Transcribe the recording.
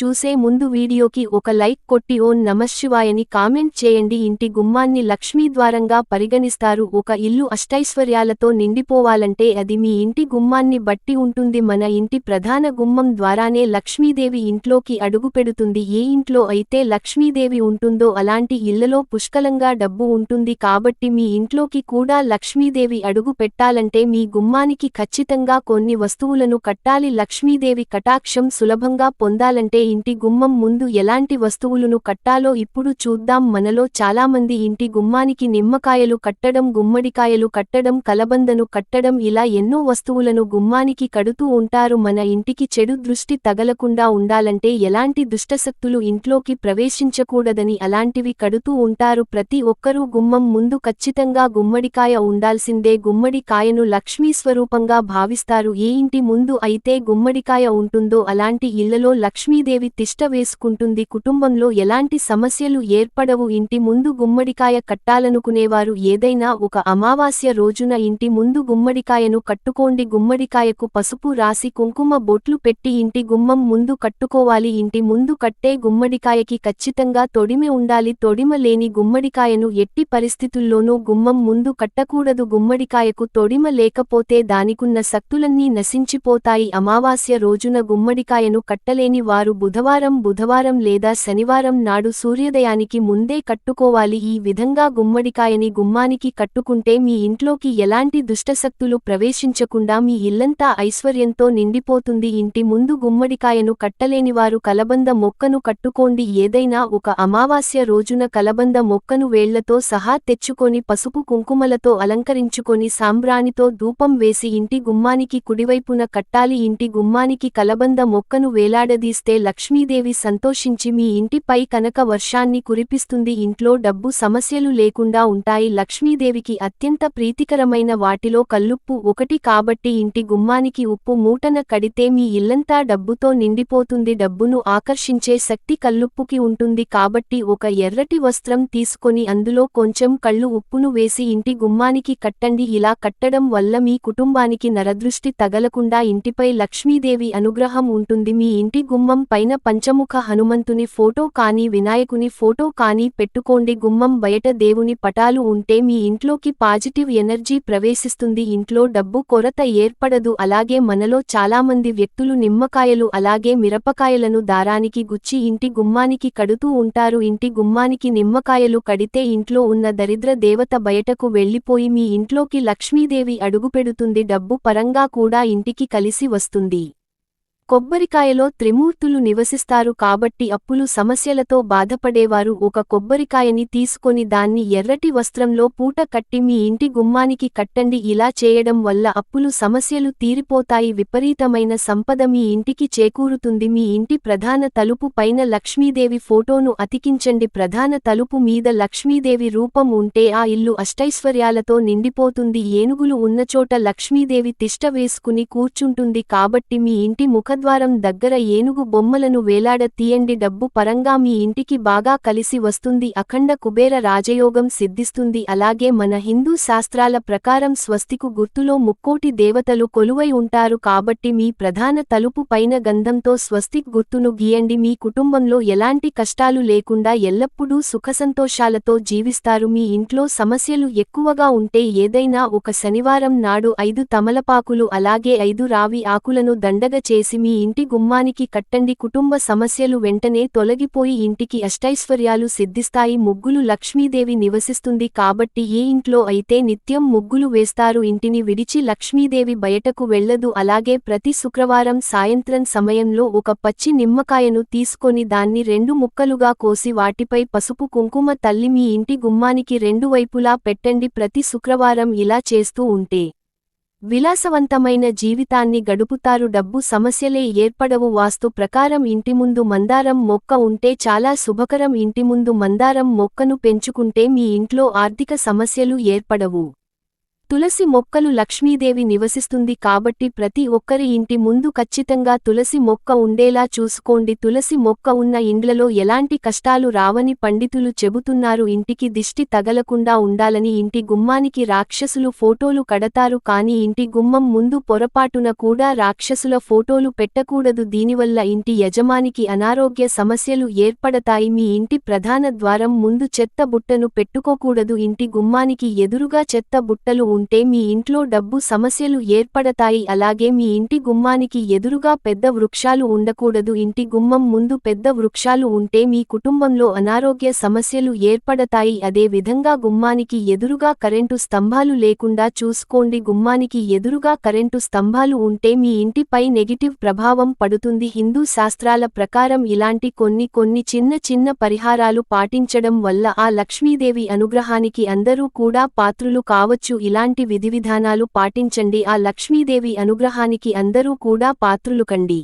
చూసే ముందు వీడియోకి ఒక లైక్ కొట్టి ఓన్ నమశివాయని కామెంట్ చేయండి. ఇంటి గుమ్మాన్ని లక్ష్మీద్వారంగా పరిగణిస్తారు. ఒక ఇల్లు అష్టైశ్వర్యాలతో నిండిపోవాలంటే అది మీ ఇంటి గుమ్మాన్ని బట్టి ఉంటుంది. మన ఇంటి ప్రధాన గుమ్మం ద్వారానే లక్ష్మీదేవి ఇంట్లోకి అడుగుపెడుతుంది. ఏ ఇంట్లో అయితే లక్ష్మీదేవి ఉంటుందో అలాంటి ఇళ్ళలో పుష్కలంగా డబ్బు ఉంటుంది. కాబట్టి మీ ఇంట్లోకి కూడా లక్ష్మీదేవి అడుగు పెట్టాలంటే మీ గుమ్మానికి ఖచ్చితంగా కొన్ని వస్తువులను కట్టాలి. లక్ష్మీదేవి కటాక్షం సులభంగా పొందాలంటే ఇంటి గుమ్మం ముందు ఎలాంటి వస్తువులను కట్టాలో ఇప్పుడు చూద్దాం. మనలో చాలామంది ఇంటి గుమ్మానికి నిమ్మకాయలు కట్టడం గుమ్మడికాయలు కట్టడం కలబందను కట్టడం ఇలా ఎన్నో వస్తువులను గుమ్మానికి కడుతూ ఉంటారు. మన ఇంటికి చెడు దృష్టి తగలకుండా ఉండాలంటే ఎలాంటి దుష్టశక్తులు ఇంట్లోకి ప్రవేశించకూడదని అలాంటివి కడుతూ ఉంటారు. ప్రతి ఒక్కరూ గుమ్మం ముందు ఖచ్చితంగా గుమ్మడికాయ ఉండాల్సిందే. గుమ్మడికాయను లక్ష్మీ స్వరూపంగా భావిస్తారు. ఏ ఇంటి ముందు అయితే గుమ్మడికాయ ఉంటుందో అలాంటి ఇళ్ళలో లక్ష్మీదేవి తిష్ట వేసుకుంటుంది కుటుంబంలో ఎలాంటి సమస్యలు ఏర్పడవు. ఇంటి ముందు గుమ్మడికాయ కట్టాలనుకునేవారు ఏదైనా ఒక అమావాస్య రోజున ఇంటి ముందు గుమ్మడికాయను కట్టుకోండి. గుమ్మడికాయకు పసుపు రాసి కుంకుమ బొట్లు పెట్టి ఇంటి గుమ్మం ముందు కట్టుకోవాలి. ఇంటి ముందు కట్టే గుమ్మడికాయకి ఖచ్చితంగా తొడిమె ఉండాలి. తొడిమ లేని గుమ్మడికాయను ఎట్టి పరిస్థితుల్లోనూ గుమ్మం ముందు కట్టకూడదు. గుమ్మడికాయకు తొడిమ లేకపోతే దానికున్న శక్తులన్నీ నశించిపోతాయి. అమావాస్య రోజున గుమ్మడికాయను కట్టలేని వారు బుధవారం బుధవారం లేదా శనివారం నాడు సూర్యోదయానికి ముందే కట్టుకోవాలి. ఈ విధంగా గుమ్మడికాయని గుమ్మానికి కట్టుకుంటే మీ ఇంట్లోకి ఎలాంటి దుష్టశక్తులు ప్రవేశించకుండా మీ ఇల్లంతా ఐశ్వర్యంతో నిండిపోతుంది. ఇంటి ముందు గుమ్మడికాయను కట్టలేనివారు కలబంద మొక్కను కట్టుకోండి. ఏదైనా ఒక అమావాస్య రోజున కలబంద మొక్కను వేళ్ళతో సహా తెచ్చుకొని పసుపు కుంకుమలతో అలంకరించుకొని సాంబ్రాణితో ధూపం వేసి ఇంటి గుమ్మానికి కుడివైపున కట్టాలి. ఇంటి గుమ్మానికి కలబంద మొక్కను వేలాడదీస్తే లక్ష్మీదేవి సంతోషించి మీ ఇంటిపై కనక వర్షాన్ని కురిపిస్తుంది. ఇంట్లో డబ్బు సమస్యలు లేకుండా ఉంటాయి. లక్ష్మీదేవికి అత్యంత ప్రీతికరమైన వాటిలో కల్లుప్పు ఒకటి కాబట్టి ఇంటి గుమ్మానికి ఉప్పు మూటన కడితే మీ ఇల్లంతా డబ్బుతో నిండిపోతుంది. డబ్బును ఆకర్షించే శక్తి కల్లుప్పుకి ఉంటుంది కాబట్టి ఒక ఎర్రటి వస్త్రం తీసుకొని అందులో కొంచెం కళ్ళు ఉప్పును వేసి ఇంటి గుమ్మానికి కట్టండి. ఇలా కట్టడం వల్ల మీ కుటుంబానికి నరదృష్టి తగలకుండా ఇంటిపై లక్ష్మీదేవి అనుగ్రహం ఉంటుంది. మీ ఇంటి గుమ్మం పైన పంచముఖ హనుమంతుని ఫోటో కానీ వినాయకుని ఫోటో కానీ పెట్టుకోండి. గుమ్మం బయట దేవుని పటాలు ఉంటే మీ ఇంట్లోకి పాజిటివ్ ఎనర్జీ ప్రవేశిస్తుంది. ఇంట్లో డబ్బు కొరత ఏర్పడదు. అలాగే మనలో చాలామంది వ్యక్తులు నిమ్మకాయలు అలాగే మిరపకాయలను దారానికి గుచ్చి ఇంటి గుమ్మానికి కడుతూ ఉంటారు. ఇంటి గుమ్మానికి నిమ్మకాయలు కడితే ఇంట్లో ఉన్న దరిద్ర దేవత బయటకు వెళ్ళిపోయి మీ ఇంట్లోకి లక్ష్మీదేవి అడుగుపెడుతుంది. డబ్బు పరంగా కూడా ఇంటికి కలిసి వస్తుంది. కొబ్బరికాయలో త్రిమూర్తులు నివసిస్తారు కాబట్టి అప్పులు సమస్యలతో బాధపడేవారు. ఒక కొబ్బరికాయని తీసుకొని దాన్ని ఎర్రటి వస్త్రంలో పూట కట్టి మీ ఇంటి గుమ్మానికి కట్టండి. ఇలా చేయడం వల్ల అప్పులు సమస్యలు తీరిపోతాయి. విపరీతమైన సంపద మీ ఇంటికి చేకూరుతుంది. మీ ఇంటి ప్రధాన తలుపు పైన లక్ష్మీదేవి ఫోటోను అతికించండి. ప్రధాన తలుపు మీద లక్ష్మీదేవి రూపం ఉంటే ఆ ఇల్లు అష్టైశ్వర్యాలతో నిండిపోతుంది. ఏనుగులు ఉన్నచోట లక్ష్మీదేవి తిష్ట వేసుకుని కూర్చుంటుంది కాబట్టి మీ ఇంటి ముఖ ముఖద్వారం దగ్గర ఏనుగు బొమ్మలను వేలాడ తీయండి. డబ్బు పరంగా మీ ఇంటికి బాగా కలిసి వస్తుంది. అఖండ కుబేర రాజయోగం సిద్ధిస్తుంది. అలాగే మన హిందూ శాస్త్రాల ప్రకారం స్వస్తికు గుర్తులో ముక్కోటి దేవతలు కొలువై ఉంటారు. కాబట్టి మీ ప్రధాన తలుపు పైన గంధంతో స్వస్తిక్ గుర్తును గీయండి. మీ కుటుంబంలో ఎలాంటి కష్టాలు లేకుండా ఎల్లప్పుడూ సుఖసంతోషాలతో జీవిస్తారు. మీ ఇంట్లో సమస్యలు ఎక్కువగా ఉంటే ఏదైనా ఒక శనివారం నాడు ఐదు తమలపాకులు అలాగే ఐదు రావి ఆకులను దండగ చేసి మీ ఇంటి గుమ్మానికి కట్టండి. కుటుంబ సమస్యలు వెంటనే తొలగిపోయి ఇంటికి అష్టైశ్వర్యాలు సిద్ధిస్తాయి. ముగ్గులు లక్ష్మీదేవి నివసిస్తుంది కాబట్టి ఏ ఇంట్లో అయితే నిత్యం ముగ్గులు వేస్తారు ఇంటిని విడిచి లక్ష్మీదేవి బయటకు వెళ్ళదు అలాగే ప్రతి శుక్రవారం సాయంత్రం సమయంలో ఒక పచ్చి నిమ్మకాయను తీసుకొని దాన్ని రెండు ముక్కలుగా కోసి వాటిపై పసుపు కుంకుమ తల్లి మీ ఇంటి గుమ్మానికి రెండు వైపులా పెట్టండి. ప్రతి శుక్రవారం ఇలా చేస్తూ ఉంటే విలాసవంతమైన జీవితాన్ని గడుపుతారు. డబ్బు సమస్యలే ఏర్పడవు. వాస్తు ప్రకారం ఇంటి ముందు మందారం మొక్క ఉంటే చాలా శుభకరం. ఇంటి ముందు మందారం మొక్కను పెంచుకుంటే మీ ఇంట్లో ఆర్థిక సమస్యలు ఏర్పడవు. తులసి మొక్కలు లక్ష్మీదేవి నివసిస్తుంది కాబట్టి ప్రతి ఒక్కరి ఇంటి ముందు ఖచ్చితంగా తులసి మొక్క ఉండేలా చూసుకోండి. తులసి మొక్క ఉన్న ఇండ్లలో ఎలాంటి కష్టాలు రావని పండితులు చెబుతున్నారు. ఇంటికి దిష్టి తగలకుండా ఉండాలని ఇంటి గుమ్మానికి రాక్షసులు ఫోటోలు కడతారు కాని ఇంటి గుమ్మం ముందు పొరపాటున కూడా రాక్షసుల ఫోటోలు పెట్టకూడదు. దీనివల్ల ఇంటి యజమానికి అనారోగ్య సమస్యలు ఏర్పడతాయి. మీ ఇంటి ప్రధాన ద్వారం ముందు చెత్త బుట్టను పెట్టుకోకూడదు. ఇంటి గుమ్మానికి ఎదురుగా చెత్త బుట్టలు ఉంటే మీ ఇంట్లో డబ్బు సమస్యలు ఏర్పడతాయి. అలాగే మీ ఇంటి గుమ్మానికి ఎదురుగా పెద్ద వృక్షాలు ఉండకూడదు. ఇంటి గుమ్మం ముందు పెద్ద వృక్షాలు ఉంటే మీ కుటుంబంలో అనారోగ్య సమస్యలు ఏర్పడతాయి. అదే విధంగా గుమ్మానికి ఎదురుగా కరెంటు స్తంభాలు లేకుండా చూసుకోండి. గుమ్మానికి ఎదురుగా కరెంటు స్తంభాలు ఉంటే మీ ఇంటిపై నెగిటివ్ ప్రభావం పడుతుంది. హిందూ శాస్త్రాల ప్రకారం ఇలాంటి కొన్ని కొన్ని చిన్న చిన్న పరిహారాలు పాటించడం వల్ల ఆ లక్ష్మీదేవి అనుగ్రహానికి అందరూ కూడా పాత్రులు కావచ్చు. ఇలా ఇలాంటి విధివిధానాలు పాటించండి. ఆ లక్ష్మీదేవి అనుగ్రహానికి అందరూ కూడా పాత్రులు కండి.